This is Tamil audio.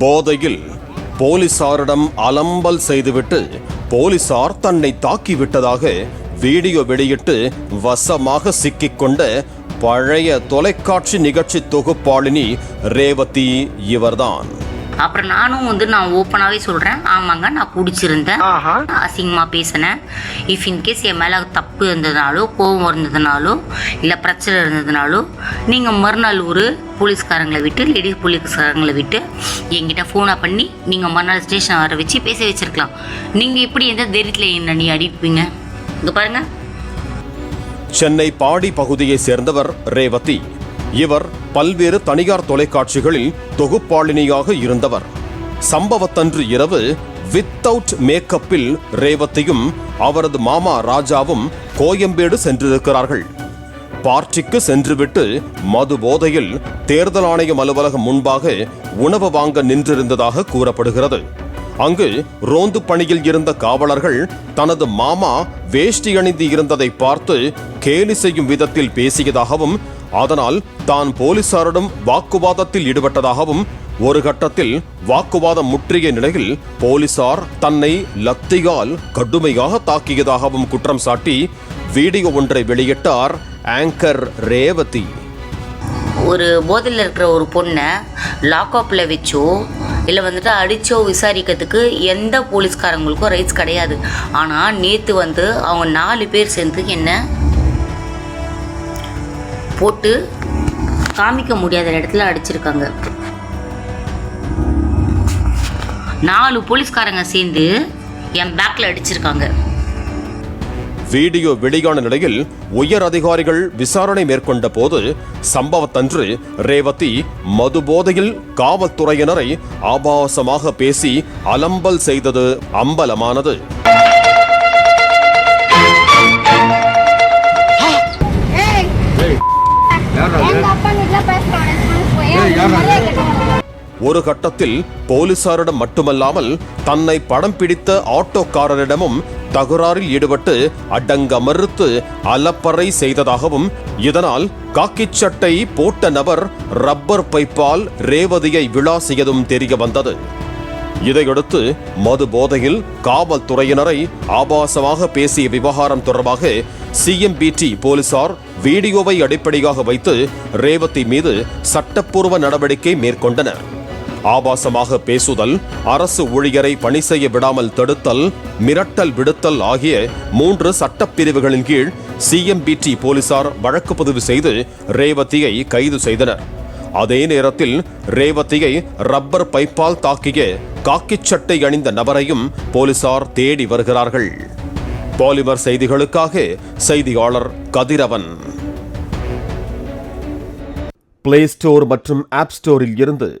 போதையில் போலீசாரிடம் அலம்பல் செய்துவிட்டு போலீசார் தன்னை தாக்கிவிட்டதாக வீடியோ வெளியிட்டு வசமாக சிக்கிக்கொண்ட பழைய தொலைக்காட்சி நிகழ்ச்சி தொகுப்பாளினி ரேவதி இவர்தான். அப்புறம் நானும் வந்து நான் ஓப்பனாகவே சொல்கிறேன் ஆமாங்க நான் குடிச்சிருந்தேன். அசிங்கமாக பேசினேன். இஃப் இன்கேஸ் என் மேலே தப்பு இருந்ததுனாலோ கோபம் இருந்ததுனாலோ இல்லை பிரச்சனை இருந்ததுனாலோ நீங்கள் மறுநாள் ஒரு போலீஸ்காரங்களை விட்டு லேடிஸ் போலீஸ்காரங்களை விட்டு என்கிட்ட ஃபோனை பண்ணி நீங்கள் மறுநாள் ஸ்டேஷன் வர வச்சு பேச வச்சிருக்கலாம். நீங்கள் எப்படி எந்த தைரியத்தில் என்ன நீ அடிப்பீங்க? இங்கே பாருங்கள் சென்னை பாடி பகுதியைச் சேர்ந்தவர் ரேவதி. இவர் பல்வேறு தனியார் தொலைக்காட்சிகளில் தொகுப்பாளினியாக இருந்தவர். சம்பவத்தன்று இரவு வித்தவுட் மேக்கப்பில் ரேவதியும் அவரது மாமா ராஜாவும் கோயம்பேடு சென்றிருக்கிறார்கள். பார்ட்டிக்கு சென்றுவிட்டு மது போதையில் தேர்தல் ஆணையம் அலுவலகம் முன்பாக உணவு வாங்க நின்றிருந்ததாக கூறப்படுகிறது. அங்கு ரோந்து பணியில் இருந்த காவலர்கள் தனது மாமா வேஷ்டி அணிந்து இருந்ததை பார்த்து கேலி செய்யும் விதத்தில் பேசியதாகவும் அதனால் தான் போலீசாரிடம் வாக்குவாதத்தில் ஈடுபட்டதாகவும் ஒரு கட்டத்தில் வாக்குவாதம் முற்றிய நிலையில் போலீசார் தன்னை லத்தியால் கடுமையாக தாக்கியதாகவும் குற்றம் சாட்டி வீடியோ ஒன்றை வெளியிட்டார் ஆங்கர் ரேவதி. ஒரு போதையில் இருக்கிற ஒரு பொண்ணை லாக்அப்பில் வச்சோ இல்லை வந்துட்டு அடித்தோ விசாரிக்கிறதுக்கு எந்த போலீஸ்காரங்களுக்கும் ரைட்ஸ் கிடையாது. ஆனால் நேற்று வந்து அவங்க நாலு பேர் சேர்ந்து என்ன போட்டு காமிக்க முடியாத இடத்துல அடிச்சிருக்காங்க. நாலு போலீஸ்காரங்க சேர்ந்து என் பேக்கில் அடிச்சிருக்காங்க. வீடியோ வெளியான நிலையில் உயர் அதிகாரிகள் விசாரணை மேற்கொண்ட போது சம்பவத்தன்று ரேவதி மது போதையில் காவல்துறையினரை ஆபாசமாக பேசி அலம்பல் செய்தது அம்பலமானது. ஒரு கட்டத்தில் போலீசாரிடம் மட்டுமல்லாமல் தன்னை படம் பிடித்த ஆட்டோக்காரரிடமும் தகராறில் ஈடுபட்டு அடங்க மறுத்து அலப்பறை செய்ததாகவும் இதனால் காக்கிச் சட்டை போட்ட நபர் ரப்பர் பைப்பால் ரேவதியை விளாசியதும் தெரிய வந்தது இதையடுத்து மது போதையில் காவல்துறையினரை ஆபாசமாக பேசிய விவகாரம் தொடர்பாக சிஎம்பிடி போலீசார் வீடியோவை அடிப்படையாக வைத்து ரேவதி மீது சட்டப்பூர்வ நடவடிக்கை மேற்கொண்டனர். ஆபாசமாக பேசுதல் அரசு ஊழியரை பணி செய்ய விடாமல் தடுத்தல் மிரட்டல் விடுத்தல் ஆகிய மூன்று சட்டப்பிரிவுகளின் கீழ் சிஎம்பிடி போலீசார் வழக்கு பதிவு செய்து ரேவதியை கைது செய்தனர். அதே நேரத்தில் ரேவதியை ரப்பர் பைப்பால் தாக்கிய காக்கிச் சட்டை அணிந்த நபரையும் போலீசார் தேடி வருகிறார்கள். பாலிமர் செய்திகளுக்காக செய்தியாளர் கதிரவன். பிளே ஸ்டோர் மற்றும் ஆப் ஸ்டோரில் இருந்து